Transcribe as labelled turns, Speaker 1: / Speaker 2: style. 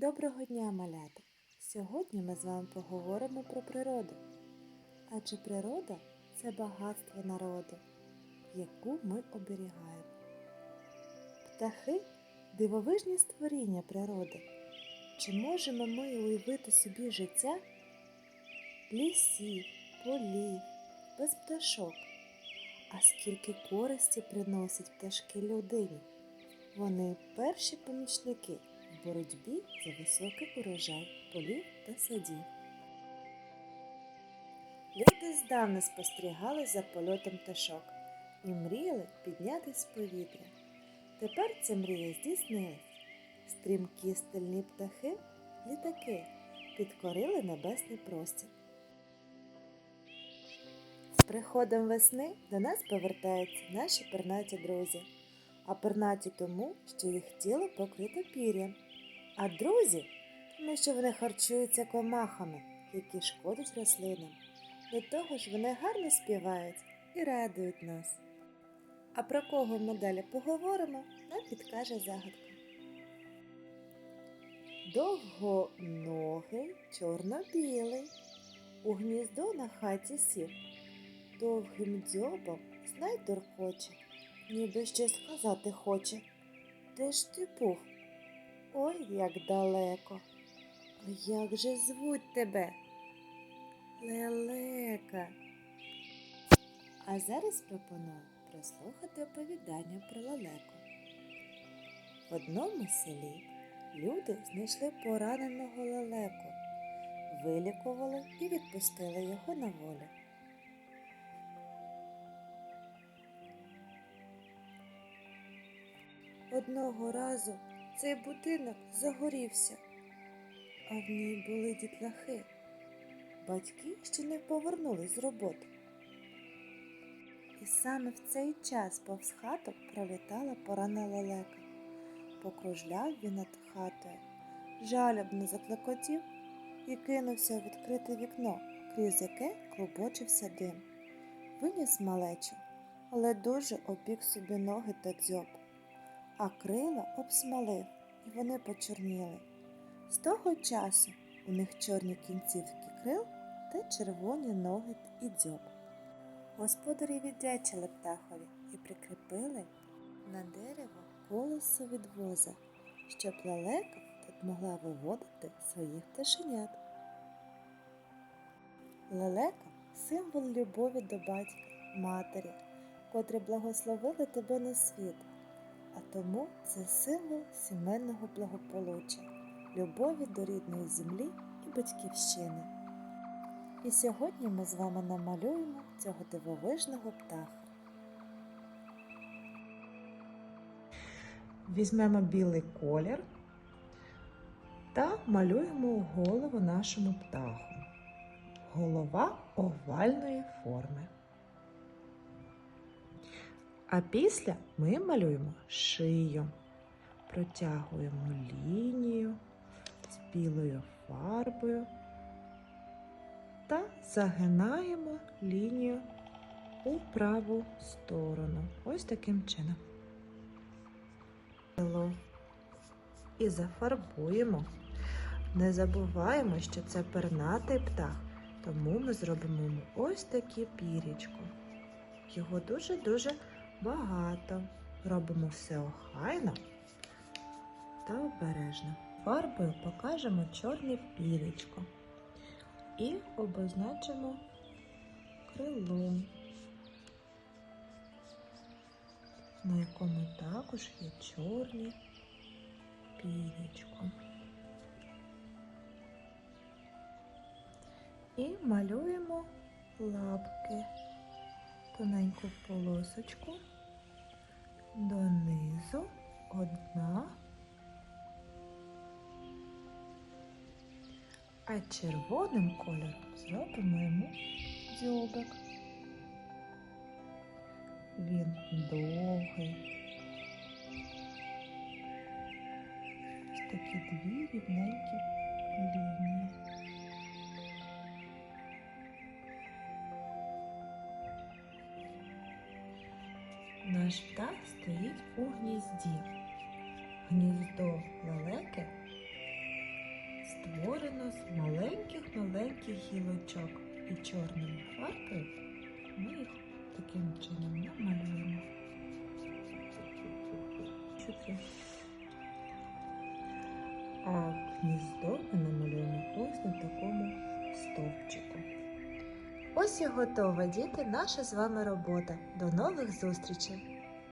Speaker 1: Доброго дня, малята! Сьогодні ми з вами поговоримо про природу. Адже природа це багатство народу, яку ми оберігаємо. Птахи дивовижні створіння природи. Чи можемо ми уявити собі життя лісів, полів, без пташок? А скільки користі приносять пташки людині? Вони перші помічники в боротьбі за високий урожай полів та садів. Люди здавна спостерігали за польотом пташок і мріяли піднятись в повітря. Тепер ця мрія здійснилась. Стрімкі стальні птахи, літаки, підкорили небесний простір. З приходом весни до нас повертаються наші пернаті друзі, а пернаті тому, що їх тіло покрите пір'ям, а друзі, тому що вони харчуються комахами, які шкодять рослинам. До того ж вони гарно співають і радують нас. А про кого ми далі поговоримо, нам підкаже загадка. Довгоногий, чорно-білий, у гніздо на хаті сів, довгим дзьобом знай торкоче, ніби щось сказати хоче. Де ж ти був? Ой, як далеко. А як же звуть тебе? Лелека. А зараз пропоную прослухати оповідання про лелеку. В одному селі люди знайшли пораненого лелеку, вилікували і відпустили його на волю. Одного разу цей будинок загорівся, а в ній були дітлахи. Батьки ще не повернулись з роботи. І саме в цей час повз хату пролітала порана лелека. Покружляв він над хатою, жалобно заклекотів і кинувся у відкрите вікно, крізь яке клубочився дим. Виніс малечу, але дуже опік собі ноги та дзьоб, а крила обсмалив, і вони почорніли. З того часу у них чорні кінцівки крил та червоні ноги і дзьоб. Господарі віддячили птахові і прикріпили на дерево колесо від воза, щоб лелека тут могла виводити своїх пташенят. Лелека символ любові до батька, матері, котрі благословили тебе на світ, а тому це символ сімейного благополуччя, любові до рідної землі і батьківщини. І сьогодні ми з вами намалюємо цього дивовижного птаха.
Speaker 2: Візьмемо білий колір та малюємо голову нашому птаху. Голова овальної форми. А після ми малюємо шию, протягуємо лінію з білою фарбою та загинаємо лінію у праву сторону. Ось таким чином. І зафарбуємо. Не забуваємо, що це пернатий птах, тому ми зробимо йому ось таке пірічко. Його дуже-дуже багато. Робимо все охайно та обережно. Фарбою покажемо чорне пірічко і обозначимо крилом, на якому також є чорні пірічко. І малюємо лапки, тоненьку полосочку донизу, одна. А червоним кольором зробимо йому дзьобик. Він довгий. Такі дві рівненькі лінії. Наш птах стоїть у гнізді. Гніздо лелеки створено з маленьких-маленьких гілочок. І чорною фарбою ми їх таким чином намалюємо. А гніздо ми намалюємо ось на такому стовпчику. Ось і готова, діти, наша з вами робота. До нових зустрічей!